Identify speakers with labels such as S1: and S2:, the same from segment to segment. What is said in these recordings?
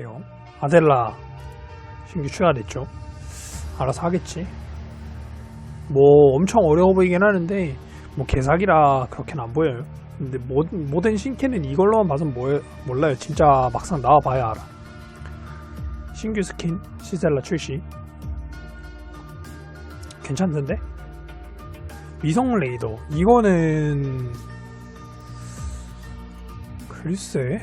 S1: 볼게요. 아델라 신규 추가됐죠. 알아서 하겠지. 뭐 엄청 어려워 보이긴 하는데 뭐 개사기라 그렇게는 안 보여요. 근데 모, 모든 신캐는 이걸로만 봐선 뭐, 몰라요. 진짜 막상 나와봐야 알아. 신규 스킨 시셀라 출시. 괜찮던데? 위성 레이더. 이거는 글쎄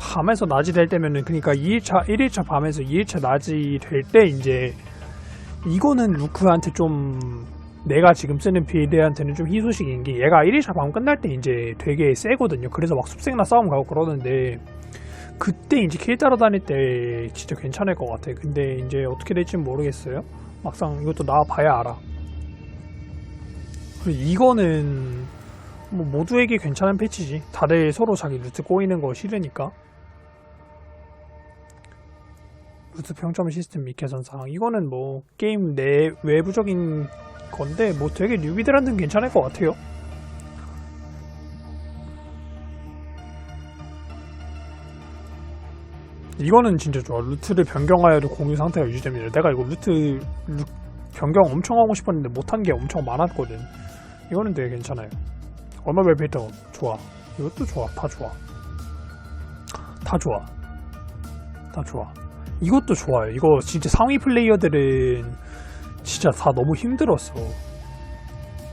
S1: 밤에서 낮이 될 때면은 그러니까 2일차 1일차 밤에서 2일차 낮이 될 때 이제 이거는 루크한테 좀 내가 지금 쓰는 빌드한테는 좀 희소식인 게 얘가 1일차 밤 끝날 때 이제 되게 세거든요. 그래서 막 숲생나 싸움 가고 그러는데 그때 이제 길 따라 다닐 때 진짜 괜찮을 것 같아. 근데 이제 어떻게 될지 모르겠어요. 막상 이것도 나와봐야 알아. 이거는 뭐 모두에게 괜찮은 패치지. 다들 서로 자기 루트 꼬이는 거 싫으니까. 루트 평점 시스템 및 개선 사항. 이거는 뭐 게임 내 외부적인 건데 뭐 되게 뉴비들한테는 괜찮을 것 같아요. 이거는 진짜 좋아. 루트를 변경하여도 공유 상태가 유지됩니다. 내가 이거 루트 루- 변경 엄청 하고 싶었는데 못한 게 엄청 많았거든. 이거는 되게 괜찮아요. 얼마 벨페이터 좋아. 이것도 좋아. 다 좋아. 다 좋아. 다 좋아. 이것도 좋아요. 이거 진짜 상위 플레이어들은 진짜 다 너무 힘들었어.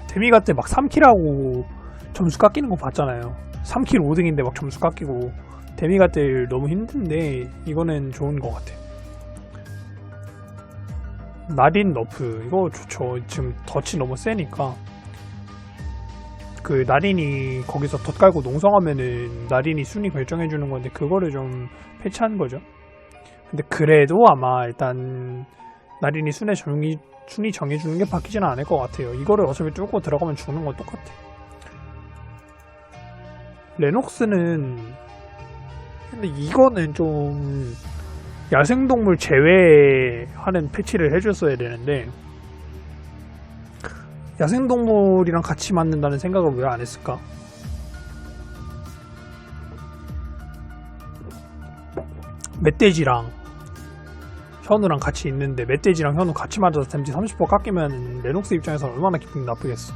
S1: 데미가 때 막 3킬하고 점수 깎이는 거 봤잖아요. 3킬 5등인데 막 점수 깎이고 데미가 때 너무 힘든데 이거는 좋은 것 같아. 나린 너프 이거 좋죠. 지금 덫이 너무 세니까 그 나린이 거기서 덧 깔고 농성하면은 나린이 순위 결정해 주는 건데 그거를 좀 패치한 거죠. 근데 그래도 아마 일단 나린이 순위 정의 순위 정해 주는 게 바뀌지는 않을 것 같아요. 이거를 어차피 뚫고 들어가면 죽는 건 똑같아. 레녹스는 근데 이거는 좀 야생동물 제외하는 패치를 해줬어야 되는데 야생동물이랑 같이 맞는다는 생각을 왜 안 했을까? 멧돼지랑 현우랑 같이 있는데 멧돼지랑 현우 같이 맞아서 댐지 30% 깎이면 레녹스 입장에서 얼마나 기분이 나쁘겠어.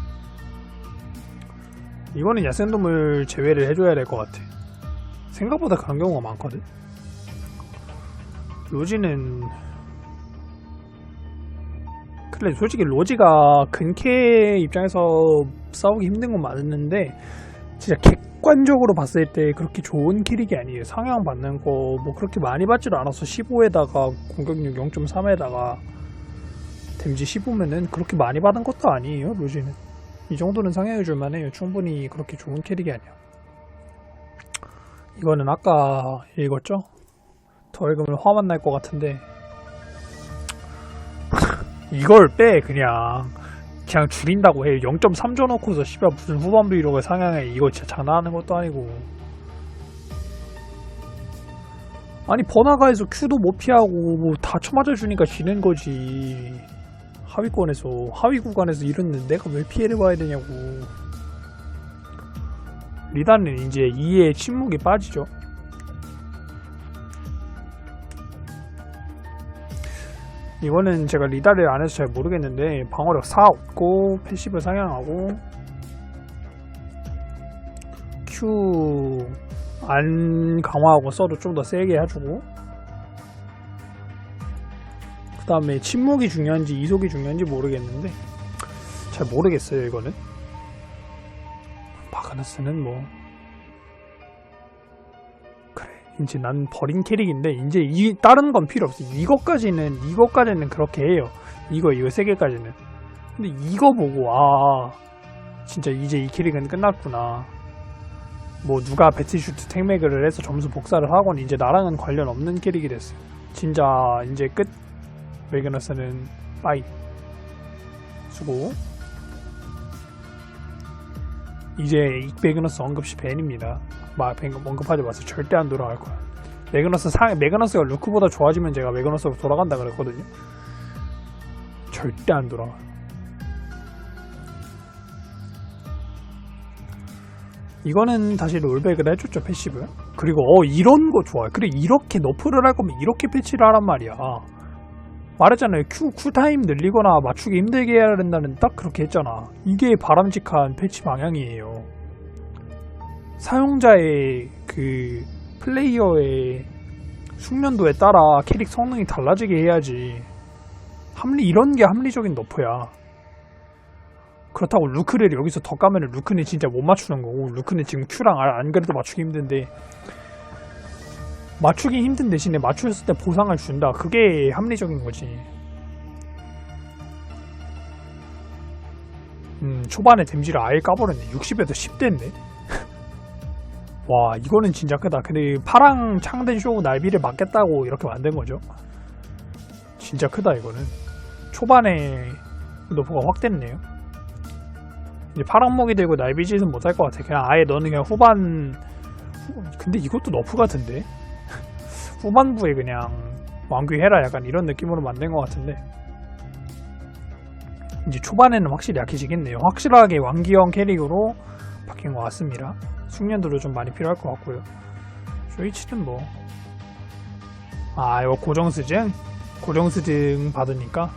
S1: 이거는 야생동물 제외를 해줘야 될 것 같아. 생각보다 그런 경우가 많거든. 로지는 그래 솔직히 로지가 근캐 입장에서 싸우기 힘든 건 맞는데 진짜 객관적으로 봤을 때 그렇게 좋은 캐릭이 아니에요. 상향 받는 거 뭐 그렇게 많이 받지도 않아서 15에다가 공격력 0.3에다가 댐지 15면은 그렇게 많이 받은 것도 아니에요 로지는. 이 정도는 상향해 줄 만해요. 충분히 그렇게 좋은 캐릭이 아니야 이거는 아까 읽었죠? 더 읽으면 화만 날 것 같은데. 이걸 빼 그냥. 그냥 줄인다고 해. 0.3 줘놓고서 씨발 무슨 후반부 이력을 상향해. 이거 진짜 장난하는 것도 아니고. 아니 번화가에서 큐도 못 피하고 뭐 다 쳐맞아 주니까 지는 거지. 하위권에서 하위 구간에서 이러는데? 내가 왜 피해를 봐야 되냐고 리단은 이제 2의 침묵이 빠지죠. 이거는 제가 리다를 안 해서 잘 모르겠는데 방어력 4 얻고 패시브 상향하고 Q 안 강화하고 써도 좀 더 세게 해주고 그 다음에 침묵이 중요한지 이속이 중요한지 모르겠는데 잘 모르겠어요 이거는 바가나스는 뭐. 그래 이제 난 버린 캐릭인데 이제 이 다른 건 필요 없어. 이것까지는 이것까지는 그렇게 해요. 이거 이거 세 개까지는. 근데 이거 보고 아 진짜 이제 이 캐릭은 끝났구나. 뭐 누가 배틀슈트 택매그를 해서 점수 복사를 하곤 이제 나랑은 관련 없는 캐릭이 됐어. 진짜 이제 끝. 웨그너스는 빠이. 수고 이제 이 베그너스 언급시 밴입니다 막 밴- 언급하지 마세요 절대 안 돌아갈 거야 매그너스 사, 매그너스가 루크보다 좋아지면 제가 매그너스로 돌아간다 그랬거든요. 절대 안 돌아가. 이거는 다시 롤백을 해줬죠 패시브. 그리고 어 이런 거 좋아요. 그래 이렇게 너프를 할 거면 이렇게 패치를 하란 말이야. 말했잖아요. Q 쿨타임 늘리거나 맞추기 힘들게 해야 된다는 딱 그렇게 했잖아. 이게 바람직한 패치 방향이에요. 사용자의 그 플레이어의 숙련도에 따라 캐릭 성능이 달라지게 해야지. 합리 이런 게 합리적인 너프야. 그렇다고 루크를 여기서 더 까면 루크는 진짜 못 맞추는 거고 루크는 지금 R 안 그래도 맞추기 힘든데 맞추기 힘든 대신에 맞추셨을 때 보상을 준다. 그게 합리적인 거지. 음, 초반에 댐지를 아예 까버렸네. 60에서 10대인데? 와, 이거는 진짜 크다. 근데 파랑 창된 쇼 날비를 막겠다고 이렇게 만든 거죠. 진짜 크다, 이거는. 초반에 너프가 확 됐네요. 이제 파랑목이 되고 날비짓은 못할 것 같아. 그냥 아예 너는 그냥 후반. 후- 근데 이것도 너프 같은데? 후반부에 그냥 완귀해라 약간 이런 느낌으로 만든 것 같은데. 이제 초반에는 확실히 약해지겠네요. 확실하게 완기형 캐릭으로 바뀐 것 같습니다. 숙련도도 좀 많이 필요할 것 같고요. 쇼이치는 뭐. 아, 이거 고정수증? 고정수증 받으니까.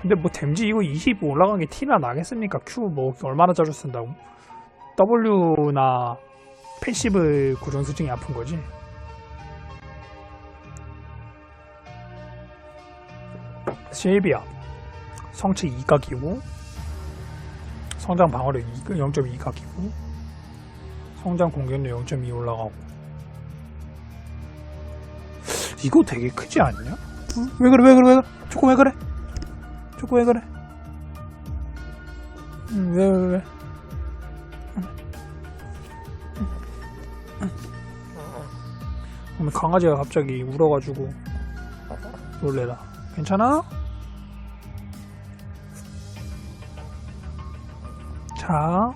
S1: 근데 뭐 댐지 이거 20 올라간 게 티나 나겠습니까? Q 뭐 얼마나 자주 쓴다고? W나 패시브 고정수증이 아픈 거지. 쉐이비아 성체 2각이고 성장 방어력 0.2각이고 성장 공격력 0.2 올라가고. 이거 되게 크지 않냐? 왜 그래 왜 그래 왜 그래? 조금 왜 그래? 조금 왜 그래? 음, 왜 왜, 강아지가 갑자기 울어가지고 놀래라. 괜찮아? 자.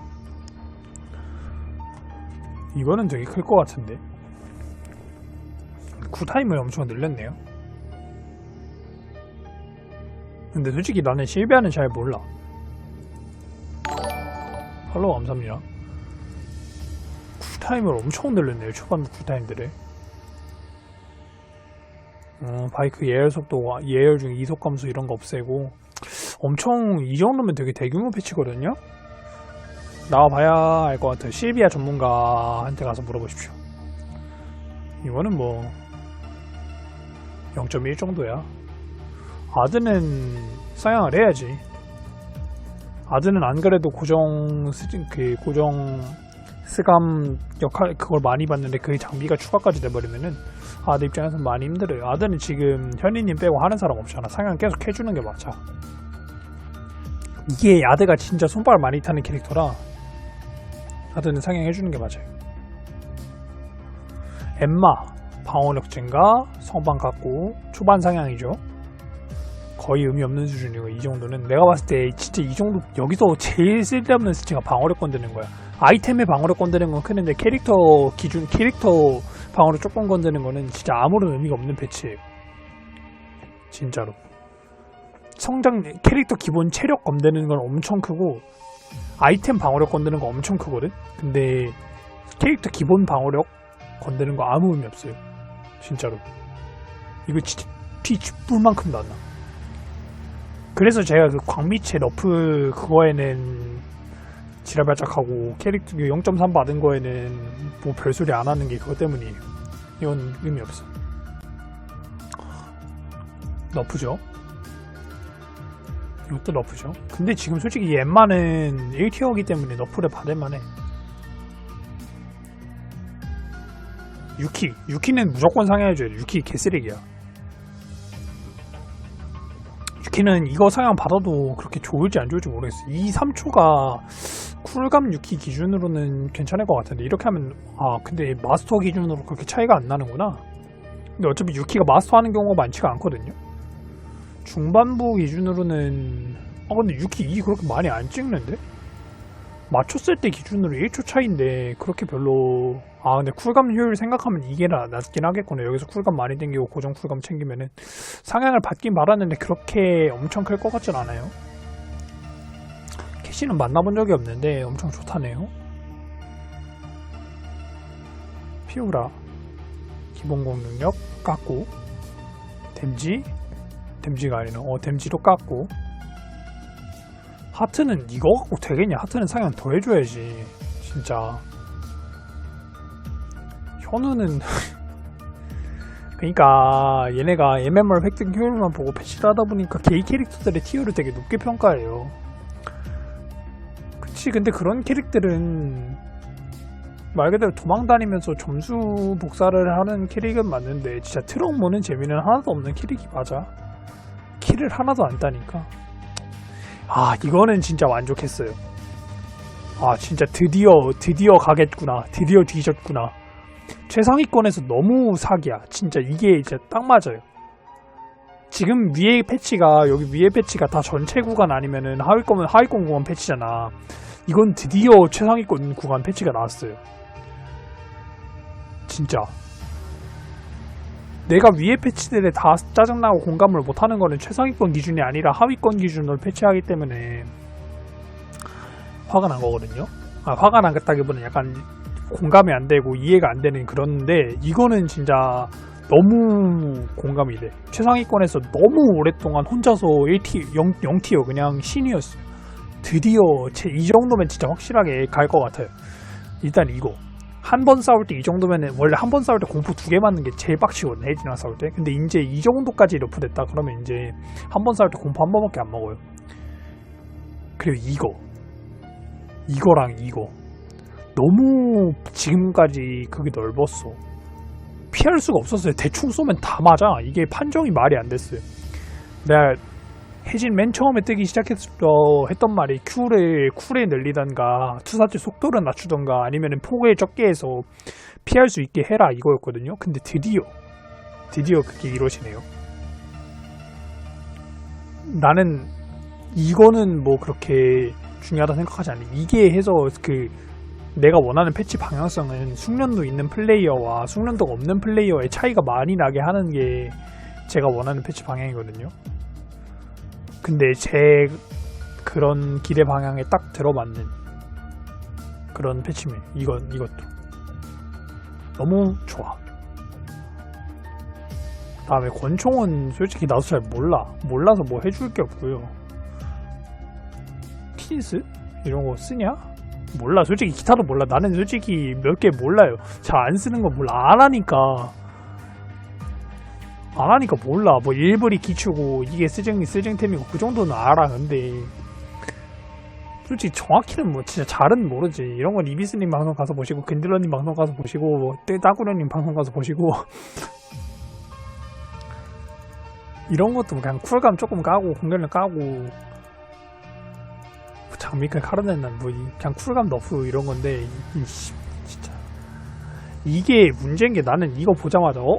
S1: 이거는 되게 클 것 같은데. 쿨타임을 엄청 늘렸네요. 근데 솔직히 나는 실비아는 잘 몰라. 팔로우 감사합니다 쿨타임을 엄청 늘렸네요 초반 쿨타임들을. 어, 바이크 예열 속도가 예열 중 이속 감소 이런 거 없애고. 엄청 이 정도면 되게 대규모 패치거든요. 나와봐야 알 것 같아요. 실비아 전문가한테 가서 물어보십시오. 이거는 뭐 0.1 정도야. 아드는 사양을 해야지. 아드는 안 그래도 고정 스, 그 고정 스감 역할 그걸 많이 봤는데 그 장비가 추가까지 돼버리면은 아드 입장에서 많이 힘들어요. 아드는 지금 현이님 빼고 하는 사람 없잖아. 상향 계속 해주는 게 맞아. 이게 아드가 진짜 손발 많이 타는 캐릭터라 아드는 상향해주는 게 맞아요. 엠마 방어력 증가, 성방 갖고 초반 상향이죠. 거의 의미 없는 수준이고 이 정도는 내가 봤을 때 진짜 이 정도 여기서 제일 쓸데없는 스치가 방어력 건드는 거야. 아이템의 방어력 건드는 건 크는데 캐릭터 기준 캐릭터 방어력 조금 건드는 거는 진짜 아무런 의미가 없는 패치예요. 진짜로. 성장 캐릭터 기본 체력 건드는 건 엄청 크고 아이템 방어력 건드는 거 엄청 크거든. 근데 캐릭터 기본 방어력 건드는 거 아무 의미 없어요. 진짜로. 이거 진짜 피 쥐뿔만큼도 안 나. 그래서 제가 그 광미체 너프 그거에는 지랄발작하고 캐릭터 0.3 받은 거에는 뭐 별소리 안 하는 게 그것 때문이에요. 이건 의미 없어. 너프죠? 이것도 너프죠. 근데 지금 솔직히 이 엠마는 1티어이기 때문에 너프를 받을만해. 유키. 유키는 무조건 상향해줘야 돼. 유키 개쓰레기야. 유키는 이거 상향 받아도 그렇게 좋을지 안 좋을지 모르겠어. 2, 3초가 쿨감 유키 기준으로는 괜찮을 것 같은데 이렇게 하면 아 근데 마스터 기준으로 그렇게 차이가 안 나는구나. 근데 어차피 유키가 마스터 하는 경우가 많지가 않거든요. 중반부 기준으로는 아 근데 유키 2 그렇게 많이 안 찍는데? 맞췄을 때 기준으로 1초 차인데 그렇게 별로 아 근데 쿨감 효율 생각하면 이게 나, 낮긴 하겠구나. 여기서 쿨감 많이 땡기고 고정 쿨감 챙기면은 상향을 받긴 말았는데 그렇게 엄청 클 것 같진 않아요. 캐시는 만나본 적이 없는데 엄청 좋다네요. 피우라. 기본 공격력 깎고. 댐지 댐지가 아니네 어 댐지도 깎고. 하트는 이거 갖고 되겠냐? 하트는 상향 더 해줘야지 진짜. 현우는 그러니까 얘네가 MMR 획득 효율만 보고 패치를 하다 보니까 개인 캐릭터들의 티어를 되게 높게 평가해요. 그치 근데 그런 캐릭들은 말 그대로 도망다니면서 점수 복사를 하는 캐릭은 맞는데 진짜 트럭 모는 재미는 하나도 없는 캐릭이 맞아 킬을 하나도 안 따니까. 아 이거는 진짜 만족했어요. 아 진짜 드디어 드디어 가겠구나. 드디어 뒤졌구나. 최상위권에서 너무 사기야. 진짜 이게 이제 딱 맞아요. 지금 위에 패치가 여기 위에 패치가 다 전체 구간 아니면은 하위권은 하위권 구간 패치잖아. 이건 드디어 최상위권 구간 패치가 나왔어요. 진짜 내가 위에 패치들에 다 짜증나고 공감을 못하는 거는 최상위권 기준이 아니라 하위권 기준으로 패치하기 때문에 화가 난 거거든요. 아, 화가 났다기보다는 약간 공감이 안 되고 이해가 안 되는 그런데 이거는 진짜 너무 공감이 돼. 최상위권에서 너무 오랫동안 혼자서 1티, 0, 0티어 그냥 신이었어. 드디어 제, 이 정도면 진짜 확실하게 갈 것 같아요. 일단 이거. 한 번 싸울 때 이 정도면은 원래 한 번 싸울 때 공포 두 개 맞는 게 제일 빡치거든 헤이즈랑 싸울 때. 근데 이제 이 정도까지 러프됐다 그러면 이제 한 번 싸울 때 공포 한 번밖에 안 먹어요. 그리고 이거. 이거랑 이거. 너무 지금까지 그게 넓었어. 피할 수가 없었어요. 대충 쏘면 다 맞아. 이게 판정이 말이 안 됐어요. 내가 혜진 맨 처음에 뜨기 시작했을 때 했던 말이 큐를 쿨에 늘리던가 투사체 속도를 낮추던가 아니면 폭을 적게 해서 피할 수 있게 해라 이거였거든요. 근데 드디어 드디어 그게 이루어지네요. 나는 이거는 뭐 그렇게 중요하다 생각하지 않네. 이게 해서 그 내가 원하는 패치 방향성은 숙련도 있는 플레이어와 숙련도가 없는 플레이어의 차이가 많이 나게 하는 게 제가 원하는 패치 방향이거든요. 근데 제 그런 기대 방향에 딱 들어맞는 그런 패치면 이건 이것도 너무 좋아. 다음에 권총은 솔직히 나도 잘 몰라. 몰라서 뭐 해줄 게 없고요. 티스 이런 거 쓰냐? 몰라. 솔직히 기타도 몰라. 나는 솔직히 몇 개 몰라요. 잘 안 쓰는 거 몰라. 안 하니까. 안 하니까 몰라. 뭐 일벌이 기추고 이게 쓰쟁이 쓰쟁템이고 그 정도는 알아. 근데 솔직히 정확히는 뭐 진짜 잘은 모르지. 이런 건 이비스님 방송 가서 보시고 근딜러님 방송 가서 보시고 뭐 떼따구려님 방송 가서 보시고 이런 것도 그냥 쿨감 조금 까고 공격력 까고 뭐 장미칼 카르넨난 뭐 이- 그냥 쿨감 너프 이런 건데 이- 이씨 진짜 이게 문제인 게 나는 이거 보자마자 어?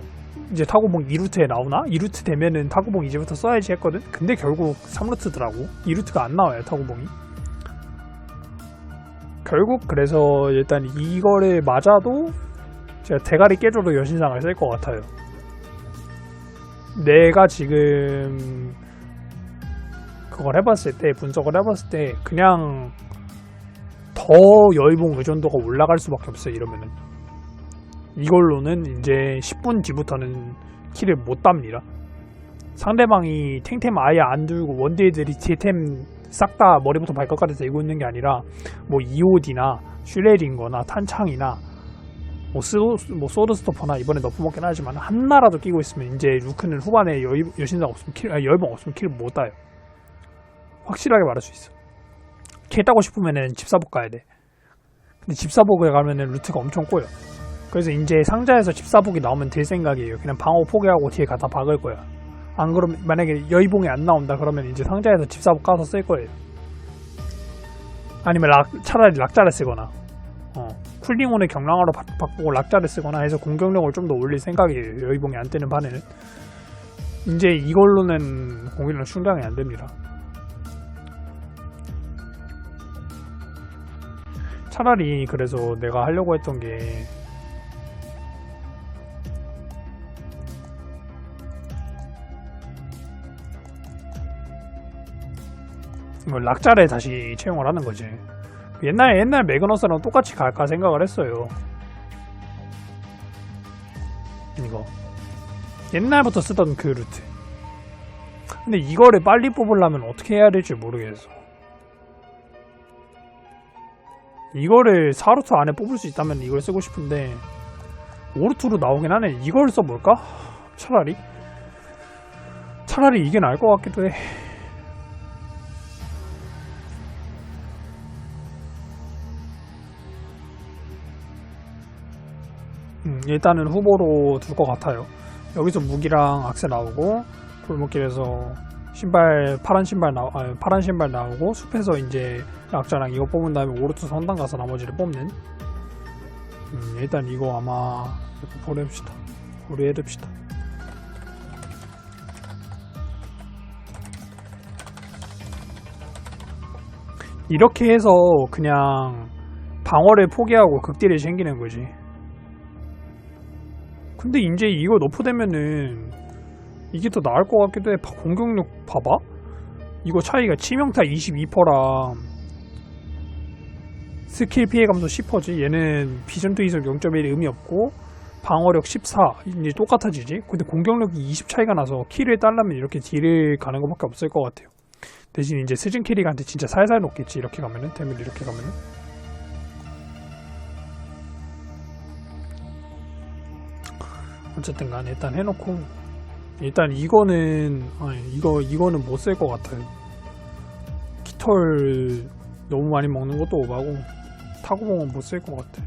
S1: 이제 타고봉 2루트에 나오나? 2루트 되면은 타고봉 이제부터 써야지 했거든? 근데 결국 3루트더라고. 2루트가 안 나와요, 타고봉이. 결국 그래서 일단 이거를 맞아도 제가 대가리 깨줘도 여신상을 쓸 것 같아요. 내가 지금 그걸 해봤을 때, 분석을 해봤을 때, 그냥 더 여의봉 의존도가 올라갈 수밖에 없어요, 이러면은. 이걸로는 이제 10분 뒤부터는 킬을 못 답니다. 상대방이 탱템 아예 안 들고 원딜들이 제템 싹 다 머리부터 발끝까지 들고 있는 게 아니라 뭐 이오디나 슈레링거나 탄창이나 뭐, 스도, 뭐 소드스토퍼나 이번에 너프 먹긴 하지만 한나라도 끼고 있으면 이제 루크는 후반에 여, 여신상 없으면 킬, 아니, 열봉 없으면 킬을 못 따요. 확실하게 말할 수 있어. 킬 따고 싶으면은 집사복 가야 돼. 근데 집사복에 가면은 루트가 엄청 꼬여. 그래서 이제 상자에서 집사복이 나오면 될 생각이에요. 그냥 방어 포기하고 뒤에 갖다 박을 거야. 안 그러면 만약에 여의봉이 안 나온다 그러면 이제 상자에서 집사복 까서 쓸 거예요. 아니면 락, 차라리 락자를 쓰거나 어, 쿨링온을 경량화로 바, 바꾸고 락자를 쓰거나 해서 공격력을 좀 더 올릴 생각이에요. 여의봉이 안 뜨는 판에는. 이제 이걸로는 공격력 충당이 안 됩니다. 차라리 그래서 내가 하려고 했던 게 락자를 다시 채용을 하는 거지. 옛날 옛날 매그너스랑 똑같이 갈까 생각을 했어요. 이거 옛날부터 쓰던 그 루트. 근데 이거를 빨리 뽑으려면 어떻게 해야 될지 모르겠어. 이거를 4루트 안에 뽑을 수 있다면 이걸 쓰고 싶은데 5루트로 나오긴 하네. 이걸 써볼까? 차라리 차라리 이게 나을 것 같기도 해. 일단은 후보로 둘 것 같아요. 여기서 무기랑 악세 나오고 골목길에서 신발 파란 신발 나 아니, 파란 신발 나오고 숲에서 이제 악자랑 이거 뽑은 다음에 오르트 성당 가서 나머지를 뽑는. 음, 일단 이거 아마 이거 보내봅시다. 고려해둡시다. 이렇게 해서 그냥 방어를 포기하고 극딜이 생기는 거지. 근데 이제 이거 너프되면은 이게 더 나을 것 같기도 해. 바- 공격력 봐봐. 이거 차이가 치명타 22%랑 스킬 피해감도 10%지. 얘는 비전투 이속 0.1 의미 없고 방어력 14 이제 똑같아지지. 근데 공격력이 20 차이가 나서 킬을 딸라면 이렇게 딜을 가는 것밖에 없을 것 같아요. 대신 이제 스즌 캐릭한테 진짜 살살 녹겠지. 이렇게 가면은 템을 이렇게 가면은. 어쨌든 간에 일단 해놓고 일단 이거는 아니 이거 이거는 못 쓸 것 같아요. 깃털 너무 많이 먹는 것도 오바고 타고 보면 못쓸 것 같아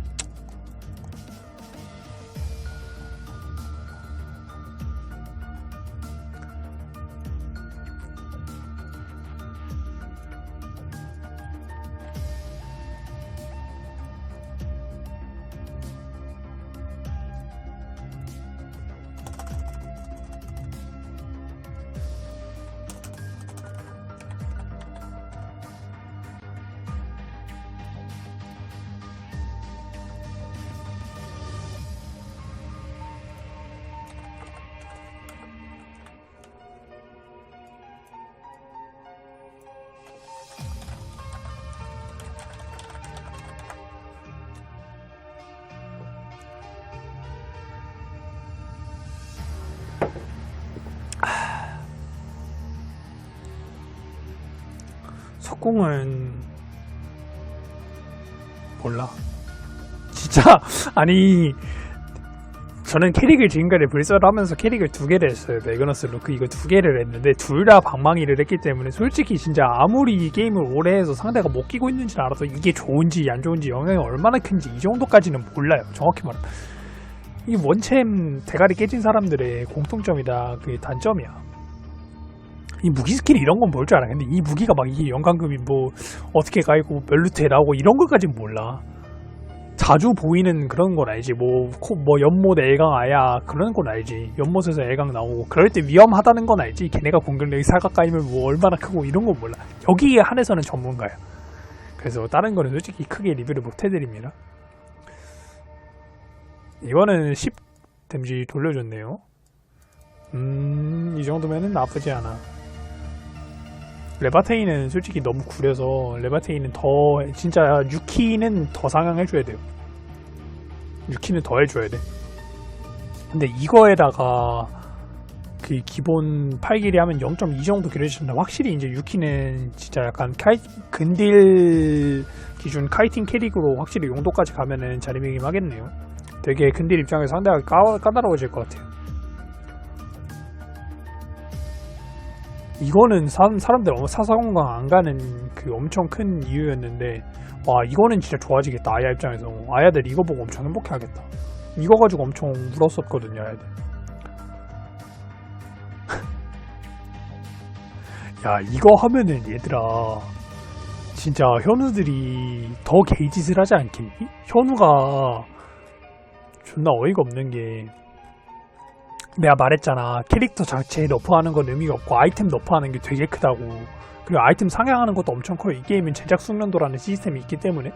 S1: 석궁은 몰라. 진짜 아니 저는 캐릭을 지금까지 불사를 하면서 캐릭을 두 개를 했어요. 매그너스 루크 이거 두 개를 했는데 둘 다 방망이를 했기 때문에 솔직히 진짜 아무리 이 게임을 오래 해서 상대가 못 끼고 있는지를 알아서 이게 좋은지 안 좋은지 영향이 얼마나 큰지 이 정도까지는 몰라요. 정확히 말하면. 이 원챔 대가리 깨진 사람들의 공통점이다. 그게 단점이야 이 무기 스킬 이런 건 볼 줄 알아. 근데 이 무기가 막 이게 연관금이 뭐 어떻게 가있고 몇 루트에 나오고 이런 것까진 몰라. 자주 보이는 그런 건 알지. 뭐, 코- 뭐 연못 애강 아야 그런 건 알지. 연못에서 애강 나오고 그럴 때 위험하다는 건 알지. 걔네가 공격력이 사각가이면 뭐 얼마나 크고 이런 건 몰라. 여기에 한해서는 전문가야. 그래서 다른 거는 솔직히 크게 리뷰를 못 해드립니다. 이거는 10 댐지 돌려줬네요. 음, 이 정도면은 나쁘지 않아. 레바테인은 솔직히 너무 구려서 레바테인은 더 진짜 유키는 더 상향해줘야 돼요. 유키는 더 해줘야 돼. 근데 이거에다가 그 기본 8길이 하면 0.2 정도 길어지는데 확실히 이제 유키는 진짜 약간 카이, 근딜 기준 카이팅 캐릭으로 확실히 용도까지 가면은 자리매김 하겠네요. 되게 근딜 입장에서 상대가 까, 까다로워질 것 같아요. 이거는 사, 사람들 사사건강 안 가는 그 엄청 큰 이유였는데 와 이거는 진짜 좋아지겠다 아야 입장에서. 아야들 이거 보고 엄청 행복해하겠다. 이거 가지고 엄청 울었었거든요 아야들. 야 이거 하면은 얘들아 진짜 현우들이 더 게이짓을 하지 않겠니? 현우가 존나 어이가 없는 게 내가 말했잖아. 캐릭터 자체에 너프하는 건 의미가 없고 아이템 너프하는 게 되게 크다고. 그리고 아이템 상향하는 것도 엄청 커요. 이 게임은 제작 숙련도라는 시스템이 있기 때문에.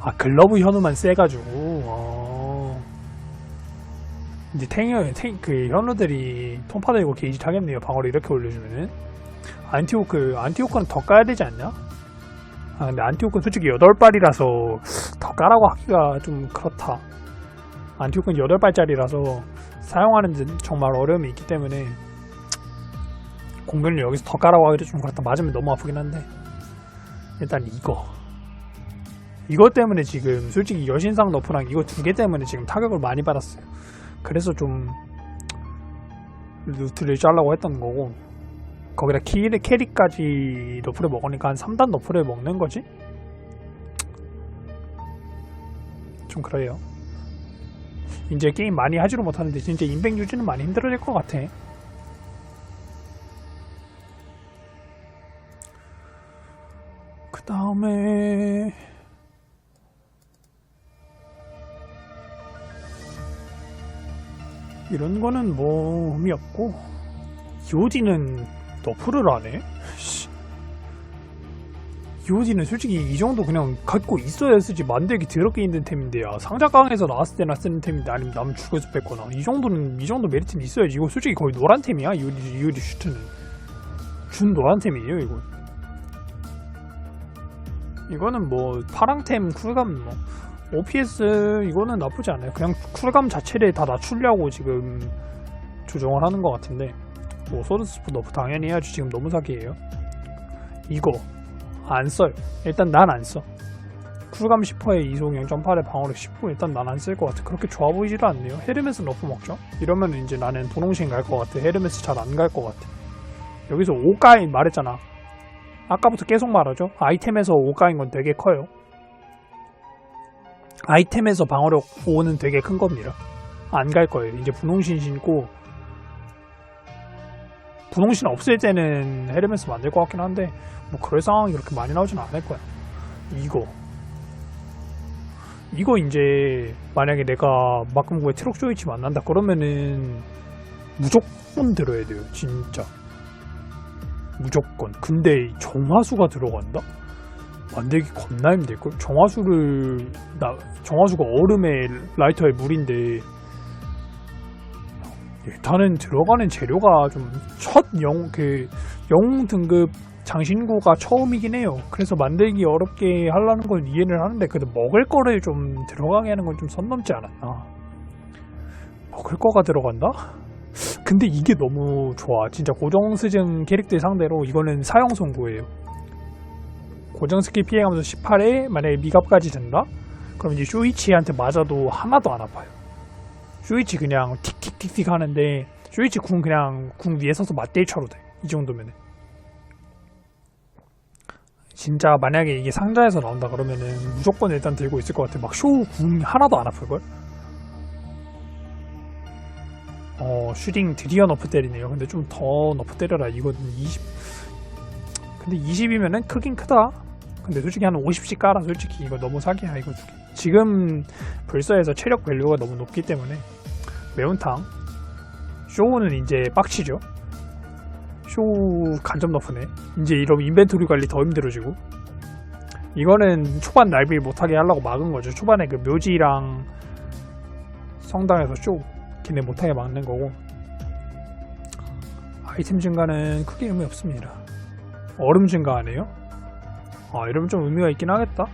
S1: 아 글러브 현우만 세가지고. 어. 이제 탱이 탱, 그 현우들이 통파 들고 게이지 타겠네요. 방어를 이렇게 올려주면은. 안티오크 안티오크는 더 까야 되지 않냐? 아 근데 안티오크는 솔직히 8발이라서 더 까라고 하기가 좀 그렇다 안티오크는 8발짜리라서 사용하는 데 정말 어려움이 있기 때문에 공격을 여기서 더 하기도 좀 그렇다 맞으면 너무 아프긴 한데 일단 이거 이것 때문에 지금 솔직히 여신상 너프랑 이거 두 개 때문에 지금 타격을 많이 받았어요. 그래서 좀 루트를 짜려고 했던 거고 거기다 키 캐리까지 너프를 먹으니까 한 3단 너프를 먹는 거지? 좀 그래요. 이제 게임 많이 하지도 못하는데 진짜 인벤 유지는 많이 힘들어질 것 같아. 그 다음에 이런 거는 뭐 의미 없고 요디는 너프를 하네? 씨. 요디는 솔직히 이 정도 그냥 갖고 있어야 쓰지 만들기 더럽게 힘든 템인데 야 상자 강에서 나왔을 때나 쓰는 템인데 아니면 남 죽어서 뺐거나 이 정도는 이 정도 메리트는 있어야지 이거 솔직히 거의 노란 템이야 요디, 요디 슈트는 준 노란 템이에요 이거 이거는 뭐 파랑템 쿨감 뭐 OPS 이거는 나쁘지 않아요. 그냥 쿨감 자체를 다 낮추려고 지금 조정을 하는 것 같은데 뭐 소드스프 너프 당연히 해야지 지금 너무 사기예요. 이거 안 써요. 일단 난 안 써. 쿨감 10%에 이속 0.8에 방어력 10% 일단 난 안 쓸 것 같아. 그렇게 좋아 보이지도 않네요. 헤르메스 너프 먹죠? 이러면 이제 나는 도농신 갈 것 같아. 헤르메스 잘 안 갈 것 같아. 여기서 5가인 말했잖아. 아까부터 계속 말하죠. 아이템에서 5가인 건 되게 커요. 아이템에서 방어력 5는 되게 큰 겁니다. 안 갈 거예요. 이제 분홍신 신고 분홍신 없을 때는 헤르메스 만들 것 같긴 한데 뭐 그럴 상황이 그렇게 많이 나오진 않을 거야. 이거 이거 이제 만약에 내가 막금구에 트럭 조이치 만난다 그러면은 무조건 들어야 돼요. 진짜 무조건. 근데 정화수가 들어간다? 만들기 겁나 힘들걸? 정화수를, 나, 정화수가 얼음에 라이터에 물인데, 일단은 들어가는 재료가 좀 첫 영, 그, 영웅 등급 장신구가 처음이긴 해요. 그래서 만들기 어렵게 하려는 건 이해를 하는데, 그래도 먹을 거를 좀 들어가게 하는 건 좀 선 넘지 않았나. 먹을 거가 들어간다? 근데 이게 너무 좋아. 진짜 고정 스증 캐릭터 상대로 이거는 사형 선고예요. 고정 스킬 피해가면서 18에 만약에 미갑까지 된다? 그럼 이제 쇼이치한테 맞아도 하나도 안 아파요. 쇼이치 그냥 틱틱틱틱 하는데 쇼이치 궁 그냥 궁 위에 서서 쳐도 돼. 이 정도면은. 진짜 만약에 이게 상자에서 나온다 그러면은 무조건 일단 들고 있을 것 같아. 막쇼궁 하나도 안 아플걸? 어, 슈딩 드디어 너프 때리네요. 근데 좀 더 너프 때려라. 이건 20. 근데 20이면은 크긴 크다. 근데 솔직히 한 50씩 깔아. 솔직히 이거 너무 사기야. 이거 두 개. 지금 불서에서 체력 밸류가 너무 높기 때문에 매운탕. 쇼우는 이제 빡치죠. 쇼우 간접 너프네. 이제 이러면 인벤토리 관리 더 힘들어지고. 이거는 초반 날비 못하게 하려고 막은 거죠. 초반에 그 묘지랑 성당에서 쇼 걔네 못하게 막는 거고 아이템 증가는 크게 의미 없습니다 얼음 증가하네요 아 이러면 좀 의미가 있긴 하겠다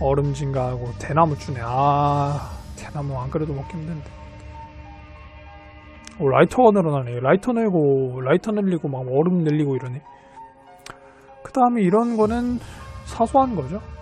S1: 얼음 증가하고 대나무 주네 아 대나무 안 그래도 먹기 힘든데 오 라이터가 늘어나네. 라이터 늘고 라이터 늘리고 막 얼음 늘리고 이러네. 그 다음에 이런 거는 사소한 거죠